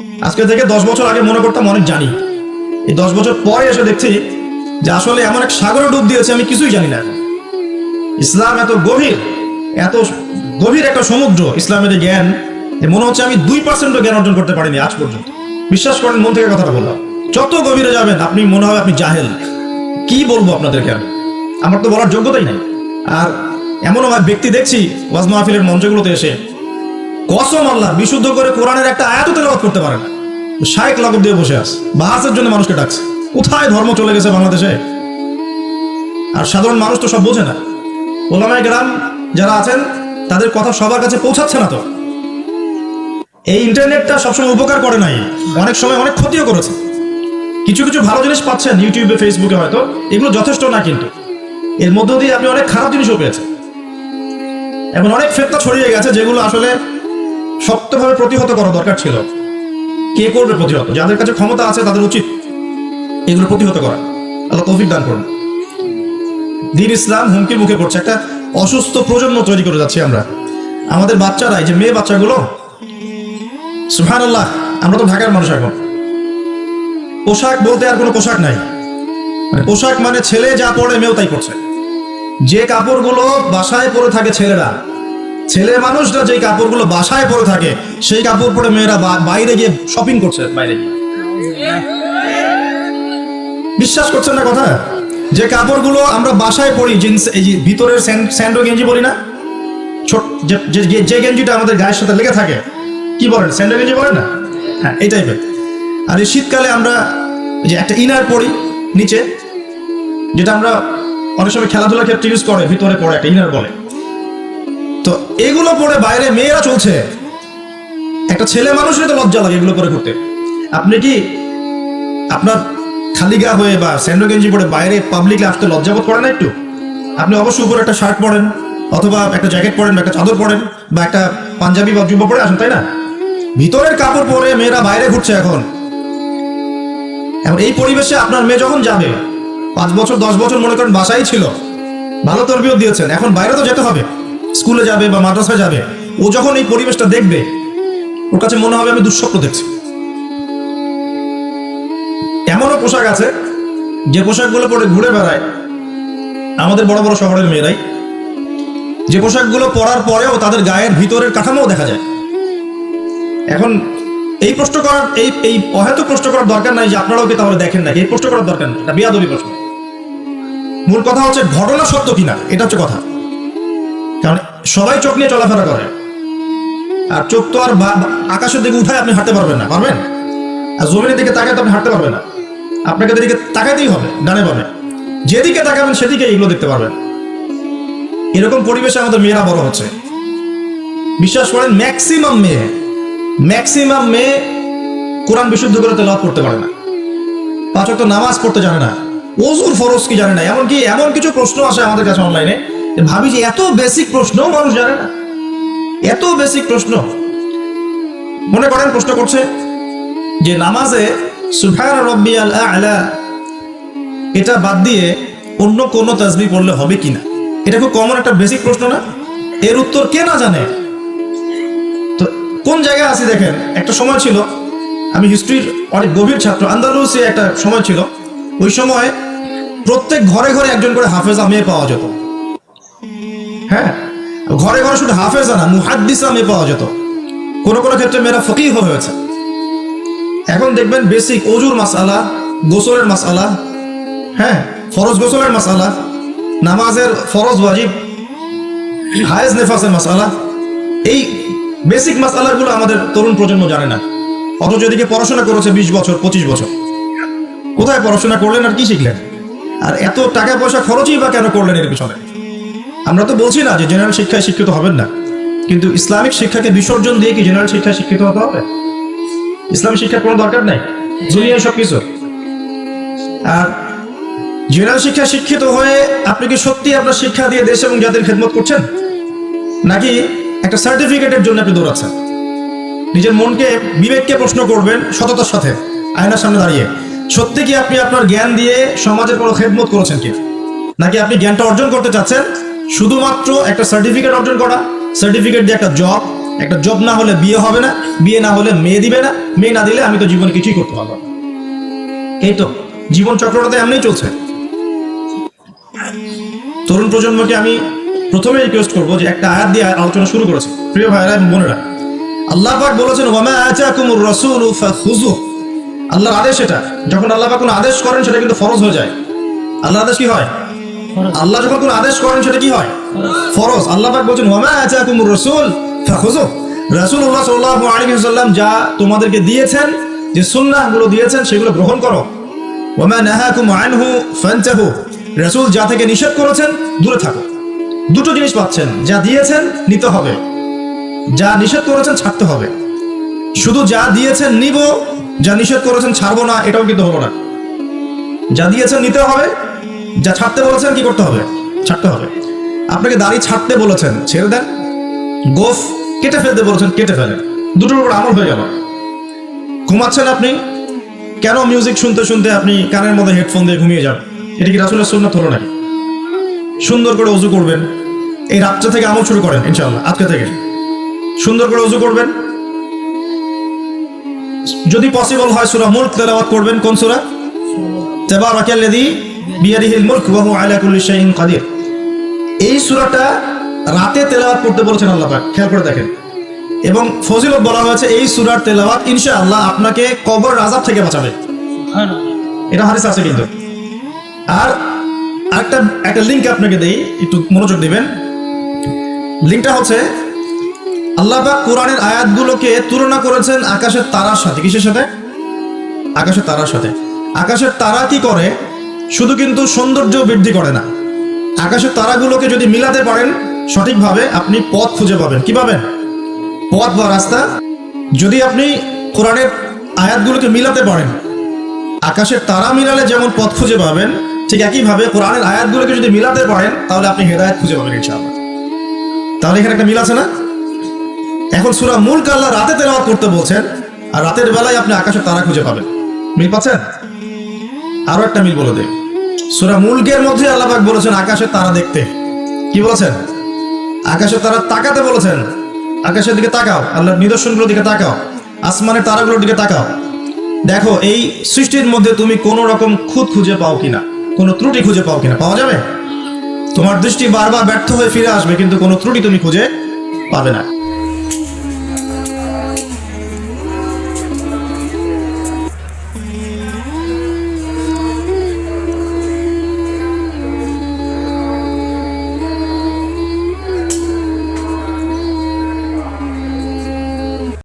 আজকে থেকে দশ বছর আগে মনে করতাম অনেক জানি। এই দশ বছর পরে এসে দেখছি যে আসলে এমন এক সাগরে ডুব দিয়েছে, আমি কিছুই জানি না। ইসলাম এত গভীর এত গভীর একটা সমুদ্র, ইসলামের জ্ঞান, যে মনে হচ্ছে আমি দুই পার্সেন্টও জ্ঞান অর্জন করতে পারিনি আজ পর্যন্ত। বিশ্বাস করেন, মন থেকে কথাটা বললাম। যত গভীরে যাবেন, আপনি মনে হয় আপনি জাহেল। কি বলব আপনাদেরকে আমি? আমার তো বলার যোগ্যতাই নাই। আর এমনও ব্যক্তি দেখছি ওয়াজ মাহফিলের মঞ্চগুলোতে এসে কসম আল্লাহ, বিশুদ্ধ করে কোরআনের একটা আয়াত তেলাওয়াত করতে পারে না। শায়েক লাগব দিয়ে বসে আছে, বাহাসের জন্য মানুষকে ডাকছে। কোথায় ধর্ম চলে গেছে বাংলাদেশে? আর সাধারণ মানুষ তো সব বোঝে না। ওলামায় গ্রাম যারা আছেন, তাদের কথা সবার কাছে পৌঁছাচ্ছে না তো। এই ইন্টারনেটটা সবসময় উপকার করে নাই। অনেক সময় অনেক ক্ষতিও করেছে। কিছু কিছু ভালো জিনিস পাচ্ছেন ইউটিউবে, ফেসবুকে হয়তো, এগুলো যথেষ্ট না কিন্তু। এর মধ্য দিয়ে আপনি অনেক খারাপ জিনিসও পেয়েছেন। এখন অনেক ফেতনা ছড়িয়ে গেছে যেগুলো আসলে শক্তভাবে প্রতিহত করা দরকার ছিল। কে করবে প্রতিহত? যাদের কাছে ক্ষমতা আছে, তাদের উচিত এগুলো প্রতিহত করা। আল্লাহ তৌফিক দান করুন। দিন ইসলাম হুমকির মুখে পড়ছে। একটা অসুস্থ প্রজন্ম তৈরি করে যাচ্ছি আমরা। আমাদের বাচ্চারা এই যে মেয়ে বাচ্চাগুলো সুহান আল্লাহ আমরা তো ঢাকার মানুষ এখন। পোশাক বলতে আর কোনো পোশাক নাই। মানে পোশাক মানে ছেলে যা পরে মেয়েও তাই করছে। যে কাপড়গুলো বাসায় পরে থাকে ছেলেরা ছেলে মানুষরা যে কাপড়গুলো বাসায় পরে থাকে, সেই কাপড় পরে মেয়েরা বাইরে গিয়ে শপিং করছে, বাইরে গিয়ে। বিশ্বাস করছেন না কথা? যে কাপড়গুলো আমরা বাসায় পরি, জিন্স, এই যে ভিতরের স্যান- স্যান্ডো গেঞ্জি বলি না? ছোট, যে- গেঞ্জিটা আমাদের গায়ের সাথে লেগে থাকে, কি বলেন, স্যান্ডো গেঞ্জি বলেন না? হ্যাঁ এই টাইপের আর এই শীতকালে আমরা যে একটা ইনার পরি, নিচে, যেটা আমরা অনেক সময় খেলাধুলার ক্ষেত্রে ইউজ করে, ভিতরে পড়ে একটা ইনার বলে। তো এগুলো পরে বাইরে মেয়েরা চলছে। একটা ছেলে মানুষের তো লজ্জা লাগে এগুলো করে ঘুরতে আপনি কি আপনার খালি গা হয়ে বা স্যান্ডো গেঞ্জি পরে বাইরে পাবলিকলে আসতে লজ্জাবোধ করেন না একটু? আপনি অবশ্যই উপরে একটা শার্ট পরেন, অথবা একটা জ্যাকেট পরেন বা একটা চাদর পরেন বা একটা পাঞ্জাবি বা জুব্বা পরে আসেন, তাই না? ভিতরের কাপড় পরে মেয়েরা বাইরে ঘুরছে এখন। এখন এই পরিবেশে আপনার মেয়ে যখন যাবে, পাঁচ বছর, দশ বছর মনে করেন বাসাই ছিল, ভালো তরবিয়ত দিয়েছেন, এখন বাইরে তো যেতে হবে। স্কুলে যাবে বা মাদ্রাসায় যাবে, ও যখন এই পরিবেশটা দেখবে, ওর কাছে মনে হবে আমি দুঃস্বপ্ন দেখছি। এমনও পোশাক আছে, যে পোশাকগুলো পরে ঘুরে বেড়ায় আমাদের বড় বড় শহরের মেয়েরাই। যে পোশাকগুলো পরার পরেও তাদের গায়ের ভিতরের কাঠামোও দেখা যায়। এখন এই প্রশ্ন করার, এই এই অহেতু প্রশ্ন করার দরকার নাই যে আপনারাও কি তাহলে দেখেন না এই প্রশ্ন করার দরকার নেই, এটা বিয়াদবি প্রশ্ন। মূল কথা হচ্ছে, ঘটনা সত্য কিনা? এটা হচ্ছে কথা। সবাই চোখ নিয়ে চলাফেরা করে। আর চোখ তো আর আকাশের দিকে উঠায় আপনি হাঁটতে পারবেন না, পারবেন? আর জমিনের দিকে তাকায় তো আপনি হাঁটতে পারবেন না। আপনাকে এদিকে তাকাতেই হবে, ডানে বামে। যেদিকে তাকাবেন সেদিকে এগুলো দেখতে পারবেন। এরকম পরিবেশে আমাদের মেয়েরা বড় হচ্ছে। বিশ্বাস করেন ম্যাক্সিমাম মেয়ে ম্যাক্সিমাম মেয়ে কোরআন বিশুদ্ধ করে তেলাওয়াত করতে পারে না। পাঁচ ওয়াক্ত নামাজ পড়তে জানে না। ওজুর ফরজ কি জানে না। এমনকি এমন কিছু প্রশ্ন আসে আমাদের কাছে অনলাইনে ভাবি যে এত বেসিক প্রশ্ন মানুষ জানে না। এত বেসিক প্রশ্ন। মনে করেন প্রশ্ন করছে যে নামাজে সুফান রব্বিয়াল আলা, এটা বাদ দিয়ে অন্য কোনো তাজবি পড়লে হবে কিনা? এটা খুব কমন একটা বেসিক প্রশ্ন না? এর উত্তর কে না জানে? তো কোন জায়গায় আছি দেখেন? একটা সময় ছিল, আমি হিস্ট্রির অনেক গভীর ছাত্র, আন্দালুসে একটা সময় ছিল। ওই সময় প্রত্যেক ঘরে ঘরে একজন করে হাফেজা মেয়ে পাওয়া যেত। হ্যাঁ? ঘরে ঘরে শুধু হাফেজা না মুহাদ্দিসা পাওয়া যেত। কোনো কোনো ক্ষেত্রে মেয়েরা ফকিহ হয়েছে। এখন দেখবেন বেসিক অজুর মাসালা, গোসলের মাসালা হ্যাঁ ফরজ গোসলের মাসালা, নামাজের ফরজ ওয়াজিব, হায়েজ নেফাসের মাসালা, এই বেসিক মাসালাগুলো আমাদের তরুণ প্রজন্ম জানে না। অথচ এদিকে পড়াশোনা করেছে বিশ বছর, পঁচিশ বছর। কোথায় পড়াশোনা করলেন আর কি শিখলেন? আর এত টাকা পয়সা খরচই বা কেন করলেন এর পিছনে? আমরা তো বলছি না যে জেনারেল শিক্ষায় শিক্ষিত হবেন না। কিন্তু ইসলামিক শিক্ষাকে বিসর্জন দিয়ে কি জেনারেল শিক্ষায় শিক্ষিত হতে হবে? ইসলামিক শিক্ষার কোনো দরকার নাই? দুনিয়ায় সব কিছু আর জেনারেল শিক্ষা শিক্ষিত হয়ে আপনি কি সত্যি আপনার শিক্ষা দিয়ে দেশ এবং জাতির খেদমত করছেন? নাকি একটা সার্টিফিকেটের জন্য আপনি দৌড়াচ্ছেন? নিজের মনকে, বিবেককে প্রশ্ন করবেন সততার সাথে, আয়নার সামনে দাঁড়িয়ে। সত্যি কি আপনি আপনার জ্ঞান দিয়ে সমাজের কোনো খেদমত করেছেন কি? নাকি আপনি জ্ঞানটা অর্জন করতে চাচ্ছেন? শুধুমাত্র একটা সার্টিফিকেট অর্জন করা। সার্টিফিকেট দিয়ে একটা জব একটা জব না হলে বিয়ে হবে না, বিয়ে না হলে মেয়ে দিবে না। মেয়ে না দিলে আমি তো জীবনে কিছুই করতে পারব না। এই তো, জীবন চক্রটা তো এমনিই চলছে। তরুণ প্রজন্মকে আমি প্রথমে রিকোয়েস্ট করব যে একটা আয়াত দিয়ে আলোচনা শুরু করেছে। প্রিয় ভাইরা এবং বোনেরা, আল্লাহ পাক বলেছেন ওয়ামা আতাকুমুর রাসূলু ফাখুযু আল্লাহর আদেশ এটা। যখন আল্লাহ পাক কোনো আদেশ করেন, সেটা কিন্তু ফরজ হয়ে যায়। আল্লাহর আদেশ কি হয়? আল্লাহ যখন কোনো আদেশ করেন সেটা কি হয়? ফরজ। আল্লাহ পাক বলছেন ওয়ামা আতাকুমুর রাসূল ফাখুযু। রাসূলুল্লাহ সাল্লাল্লাহু আলাইহি ওয়াসাল্লাম যা তোমাদেরকে দিয়েছেন যে সুন্নাহগুলো দিয়েছেন সেগুলো গ্রহণ করো। ওয়ামা নাহাকুম আনহু ফান্তাহু। রাসূল যা থেকে নিষেধ করেছেন দূরে থাকো। দুটো জিনিস পাচ্ছেন যা দিয়েছেন নিতে হবে। যা নিষেধ করেছেন ছাড়তে হবে। শুধু যা দিয়েছেন নিব যা নিষেধ করেছেন ছাড়বো না এটাও কিন্তু হলো না। যা দিয়েছেন নিতে হবে যা ছাড়তে বলেছেন কি করতে হবে? ছাড়তে হবে। আপনাকে দাড়ি ছাড়তে বলেছেন, ছেড়ে দেন। গোফ কেটে ফেলতে বলেছেন, কেটে ফেলেন। দুটোর উপর আমল হয়ে গেল। ঘুমাচ্ছেন আপনি? কেন মিউজিক শুনতে শুনতে আপনি কানের মধ্যে হেডফোন দিয়ে ঘুমিয়ে যান? এটা কি রাসুলের সুন্নাত হলো নাকি? সুন্দর করে উজু করবেন। এই রাত্রে থেকে আমল শুরু করেন, ইনশাআল্লাহ, আজকে থেকে। সুন্দর করে উজু করবেন। যদি পসিবল হয় সূরা মুলক তেলাওয়াত করবেন। কোন সুরা সূরা? তাবারাকাল্লাযী বিয়াদিহিল মুলক ওয়া হুয়া আলা কুল্লি শাইইন কাদির। এই সূরাটা রাতে তেলাওয়াত করতে বলেছেন আল্লাহ পাক খেয়াল করে দেখেন। এবং ফজিলত বলা হয়েছে এই সূরার তেলাওয়াত ইনশাআল্লাহ আপনাকে কবর আযাব থেকে বাঁচাবে। এটা হাদিস আছে কিন্তু। আর একটা একটা লিংক আপনাকে দেই একটু মনোযোগ দিবেন। লিংকটা হচ্ছে আল্লাহ পাক কোরআনের আয়াতগুলোকে তুলনা করেছেন আকাশের তারার সাথে। কিসের সাথে? আকাশের তারার সাথে। আকাশের তারা কি করে? শুধু কিন্তু সৌন্দর্য বৃদ্ধি করে না। আকাশের তারাগুলোকে যদি মিলাতে পারেন, সঠিকভাবে আপনি পথ খুঁজে পাবেন। কি পাবেন? পথ বা রাস্তা। যদি আপনি কোরআনের আয়াতগুলোকে মিলাতে পারেন, আকাশের তারা মিলালে যেমন পথ খুঁজে পাবেন, ঠিক একইভাবে কোরআনের আয়াতগুলোকে যদি মিলাতে পারেন, তাহলে আপনি হেদায়ত খুঁজে পাবেন ইনশাআল্লাহ। তাহলে এখানে একটা মিল আছে না? এখন সুরা মূল কাল্লা রাতে তেলাওয়াত করতে বলছেন, আর রাতের বেলায় আপনি আকাশের তারা খুঁজে পাবেন। মিল পাচ্ছেন? আরও একটা মিল বলে দেয় সুরা মুলকের মধ্যে আল্লাহ পাক বলেছেন, আকাশের তারা দেখতে। কি বলেছেন? আকাশের তারা তাকাতে বলেছেন। আকাশের দিকে তাকাও, আল্লাহর নিদর্শনগুলোর দিকে তাকাও, আসমানের তারাগুলোর দিকে তাকাও। দেখো, এই সৃষ্টির মধ্যে তুমি কোনো রকম খুঁত খুঁজে পাও কিনা, কোনো ত্রুটি খুঁজে পাও কিনা, পাওয়া যাবে? তোমার দৃষ্টি বারবার ব্যর্থ হয়ে ফিরে আসবে, কিন্তু কোনো ত্রুটি তুমি খুঁজে পাবে না।